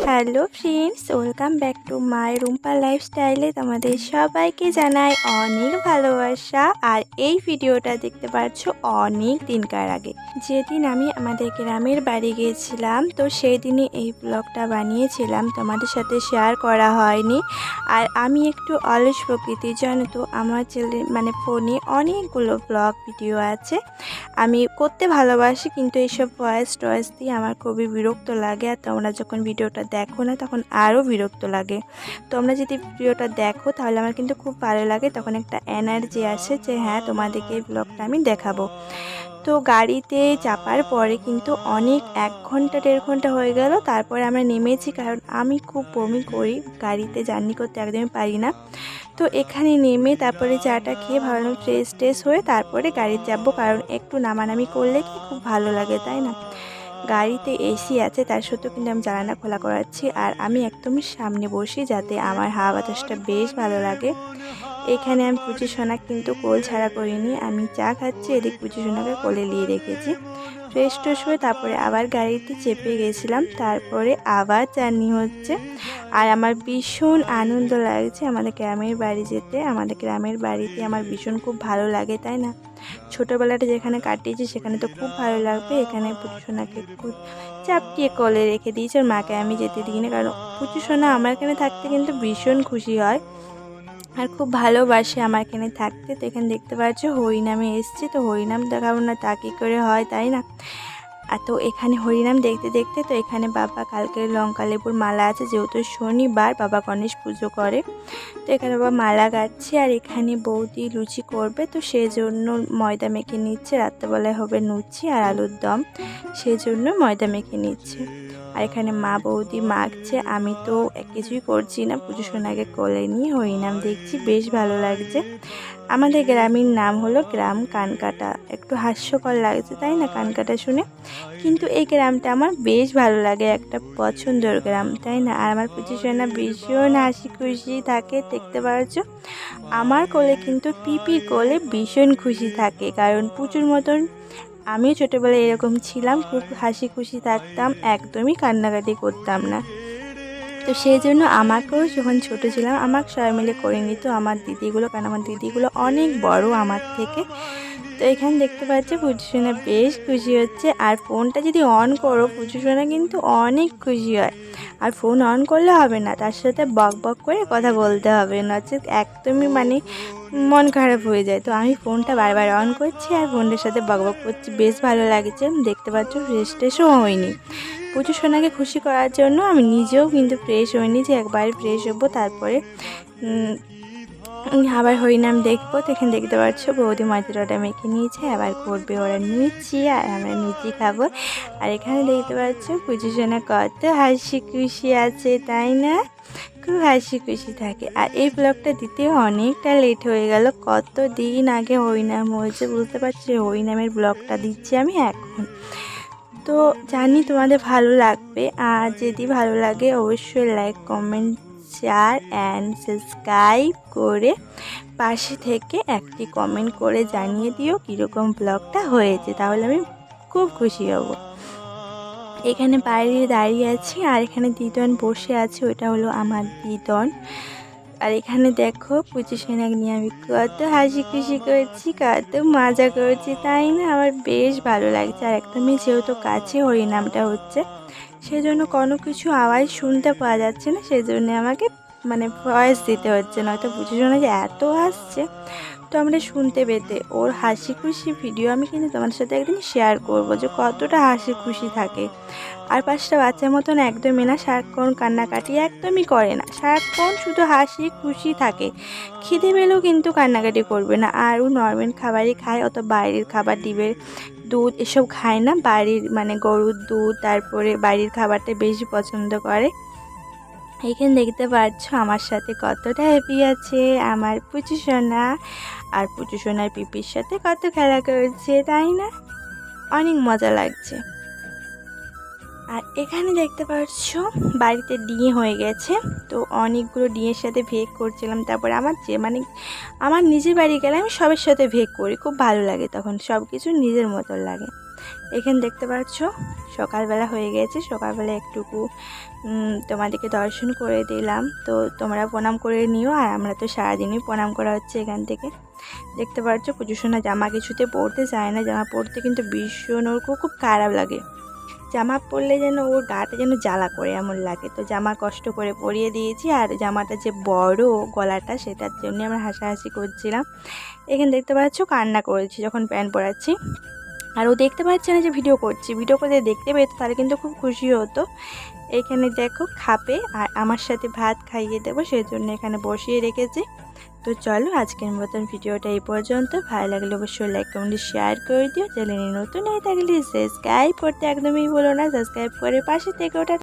Hello friends, welcome back to my Rumpa লাইফস্টাইলে তোমাদের সবাইকে জানাই অনেক ভালোবাসা। আর এই ভিডিওটা দেখতে পাচ্ছ অনেক দিনকার আগে। যেদিন আমি আমাদের গ্রামের বাড়ি গিয়েছিলাম, তো সেই দিনই এই ব্লগটা বানিয়েছিলাম। তোমাদের সাথে শেয়ার করা হয়নি। আর আমি একটু অলস প্রকৃতির জানো তো আমার ছেলে মানে ফোনে অনেকগুলো ব্লগ ভিডিও আছে। আমি করতে ভালোবাসি, কিন্তু এইসব ভয়েস টয়েস দিয়ে আমার খুবই বিরক্ত লাগে। আর তোমরা যখন ভিডিওটা দেখো না, তখন আরও বিরক্ত লাগে। তোমরা যদি ভিডিওটা দেখো, তাহলে আমার কিন্তু খুব ভালো লাগে। তখন একটা এনার্জি আসে যে হ্যাঁ তোমাদেরকে এই ব্লগটা আমি দেখাবো। তো গাড়িতে চাপার পরে কিন্তু অনেক এক ঘণ্টা, দেড় ঘণ্টা হয়ে গেল। তারপরে আমরা নেমেছি, কারণ আমি খুব বমি করি। গাড়িতে জার্নি করতে একদমই পারি না। তো এখানে নেমে তারপরে চাটা খেয়ে ভাবলাম ফ্রেশ ট্রেশ হয়ে তারপরে গাড়িতে যাব। কারণ একটু নামানামি করলে কি খুব ভালো লাগে, তাই না? গাড়িতে এসি আছে, তার সত্ত্বেও কিন্তু আমি জানালা খোলা করাচ্ছি আর আমি একদমই সামনে বসি যাতে আমার হাওয়া বাতাসটা বেশ ভালো লাগে। এখানে আমি পুচি সোনা কিন্তু কোল ছাড়া করিনি, আমি চা খাচ্ছি, এদিক পুচি সোনাকে কোলে নিয়ে রেখেছি। ফ্রেশ ট্রেশ হয়ে তারপরে আবার গাড়িতে চেপে গেছিলাম, তারপরে আবার জার্নি হচ্ছে। আর আমার ভীষণ আনন্দ লাগছে আমাদের গ্রামের বাড়ি যেতে, আমাদের গ্রামের বাড়িতে আমার ভীষণ খুব ভালো লাগে, তাই না? ছোটোবেলাটা যেখানে কাটিয়েছি, সেখানে তো খুব ভালো লাগবে। এখানে পুচুসোনাকে চাপটিয়ে কলে রেখে দিয়েছি আর মাকে আমি যেতে দিই না কারণ পুচুসোনা আমার এখানে থাকতে কিন্তু ভীষণ খুশি হয় আর খুব ভালোবাসে আমার এখানে থাকতে। তো এখানে দেখতে পাচ্ছ হরিনামে এসছে, তো হরিনাম দেখাবো না, তা কী করে হয় তাই না? আর তো এখানে হরিনাম দেখতে দেখতে তো এখানে বাবা কালকে লঙ্কা লেবুর মালা আছে, যেহেতু শনিবার বাবা গণেশ পুজো করে। তো এখানে বাবা মালা গাচ্ছে আর এখানে বৌদি লুচি করবে, তো সেই জন্য ময়দা মেখে নিচ্ছে। রাত্রেবেলায় হবে লুচি আর আলুর দম সেই জন্য ময়দা মেখে নিচ্ছে। আর এখানে মা বৌদি মাখছে, আমি তো কিছুই করছি না, পুজো সোনাকে কোলে নিয়ে হরিনাম দেখছি, বেশ ভালো লাগছে। আমাদের গ্রামের নাম হলো গ্রাম কানকাটা। একটু হাস্যকর লাগছে, তাই না কানকাটা শুনে? কিন্তু এই গ্রামটা আমার বেশ ভালো লাগে, একটা পছন্দের গ্রাম, তাই না? আর আমার পুচি সোনা ভীষণ হাসি খুশি থাকে, দেখতে পাচ্ছ আমার কোলে কিন্তু পিপির কোলে ভীষণ খুশি থাকে, কারণ পুচুর মতন আমিও ছোটোবেলায় এরকম ছিলাম, খুব হাসি খুশি থাকতাম, একদমই কান্নাকাটি করতাম না। তো সেই জন্য আমাকেও যখন ছোটো ছিলাম, আমাকে সবাই মিলে করে নিত। আমার দিদিগুলো কারণ আমার দিদিগুলো অনেক বড় আমার থেকে। তো এখানে দেখতে পাচ্ছি পুজোসোনা বেশ খুশি হচ্ছে। আর ফোনটা যদি অন করো, পুজো পুজোসোনা কিন্তু অনেক খুশি হয়। আর ফোন অন করলে হবে না, তার সাথে বক বক করে কথা বলতে হবে। নচেত একদমই মানে মন খারাপ হয়ে যায়। তো আমি ফোনটা বারবার অন করছি আর ফোনটার সাথে বক বক করছি। বেশ ভালো লাগছে। দেখতে পাচ্ছ ফ্রেশ হয়নি। পুজো সোনাকে খুশি করার জন্য আমি নিজেও কিন্তু ফ্রেশ হইনি যে একবার ফ্রেশ হব, তারপরে আবার হরিনাম দেখব। তো এখানে দেখতে পাচ্ছ, বৌদি ময়দাটা মেখে নিয়েছে, আবার করবে ওরা লুচি আর আমরা লুচি খাব। আর এখানে দেখতে পাচ্ছ পুজো সোনা কত হাসি খুশি আছে, তাই না? খুব হাসি খুশি থাকে। আর এই ব্লগটা দিতে অনেকটা লেট হয়ে গেল কত দিন আগে হরিনাম হয়েছে বুঝতে পারছি? হরিনামের ব্লগটা দিচ্ছি আমি এখন। তো জানি তোমাদের ভালো লাগবে আর যদি ভালো লাগে অবশ্যই like comment share and subscribe করে পাশে থেকে একটি কমেন্ট করে জানিয়ে দিও কীরকম ব্লগটা হয়েছে, তাহলে আমি খুব খুশি হব। এখানে বাইরে দাঁড়িয়ে আছি আর এখানে দিদন বসে আছে, ওটা হলো আমার দিদন। আর এখানে দেখো, পুচি সেনাক নিয়ে আমি কত হাসি খুশি করেছি, কত মজা করেছি, তাই না? আমার বেশ ভালো লাগছে। আর একদমই যেহেতু কাছে হরিনামটা হচ্ছে, সেজন্য কোনো কিছু আওয়াজ শুনতে পাওয়া যাচ্ছে না, সেজন্য আমাকে মানে ভয়েস দিতে হচ্ছে। নয়তো বুঝে শোনা যে এত হাসছে তো আমরা শুনতে পেতে। ওর হাসি খুশি ভিডিও আমি কিন্তু তোমাদের সাথে একদিন শেয়ার করব যে কতটা হাসি খুশি থাকে। আর পাঁচটা বাচ্চার মতন একদমই না, সারাক্ষণ কান্নাকাটি একদমই করে না। সারাক্ষণ শুধু হাসি খুশি থাকে। খিদে পেলেও কিন্তু কান্নাকাটি করবে না। আর ও নর্মাল খাবারই খায়, অত বাইরের খাবার ডিবের দুধ এসব খায় না। বাড়ির মানে গরুর দুধ, তারপরে বাড়ির খাবারটা বেশি পছন্দ করে। এখানে দেখতে পাচ্ছ আমার সাথে কতটা হ্যাপি আছে, আমার পুচু সোনা আর পুচু সোনার পিপির সাথে কত খেলা করছে, তাই না? অনেক মজা লাগছে। আর এখানে দেখতে পাচ্ছ বাড়িতে ডিঙে হয়ে গেছে, তো অনেকগুলো ডিঙের সাথে ভেগ করছিলাম, তারপরে আমার যে মানে আমার নিজের বাড়ি গেলে আমি সবের সাথে ভেগ করি, খুব ভালো লাগে তখন সব কিছু নিজের মতন লাগে। এখানে দেখতে পাচ্ছ সকালবেলা হয়ে গেছে, সকালবেলা একটুকু তোমাদেরকে দর্শন করে দিলাম। তো তোমরা প্রণাম করে নিও, আর আমরা তো সারাদিনই প্রণাম করা হচ্ছে এখান থেকে। দেখতে পাচ্ছ পুজোসোনা জামা কিছুতে পরতে চায় না, জামা পরতে কিন্তু ভীষণ ওর খুব খারাপ লাগে। জামা পরলে যেন ওর গাটা যেন জ্বালা করে এমন লাগে। তো জামা কষ্ট করে পরিয়ে দিয়েছি, আর জামাটা যে বড় গলাটা সেটার জন্য আমরা হাসাহাসি করছিলাম। এখানে দেখতে পাচ্ছ কান্না করেছি যখন প্যান্ট পরাচ্ছি। আর ও দেখতে পাচ্ছে না যে ভিডিও করছি। ভিডিও করে দেখতে পেত তাহলে কিন্তু খুব খুশি হতো। এখানে দেখো খাপে আর আমার সাথে ভাত খাইয়ে দেবো সেই জন্য এখানে বসিয়ে রেখেছি। তো চলো আজকের মতন ভিডিওটা এই পর্যন্ত। ভালো লাগলে অবশ্যই লাইক কমেন্ট শেয়ার করে দিও। চ্যানেলে নতুন হয়ে থাকলে সাবস্ক্রাইব করতে একদমই বলো না। সাবস্ক্রাইব করে পাশে থেকে ওটা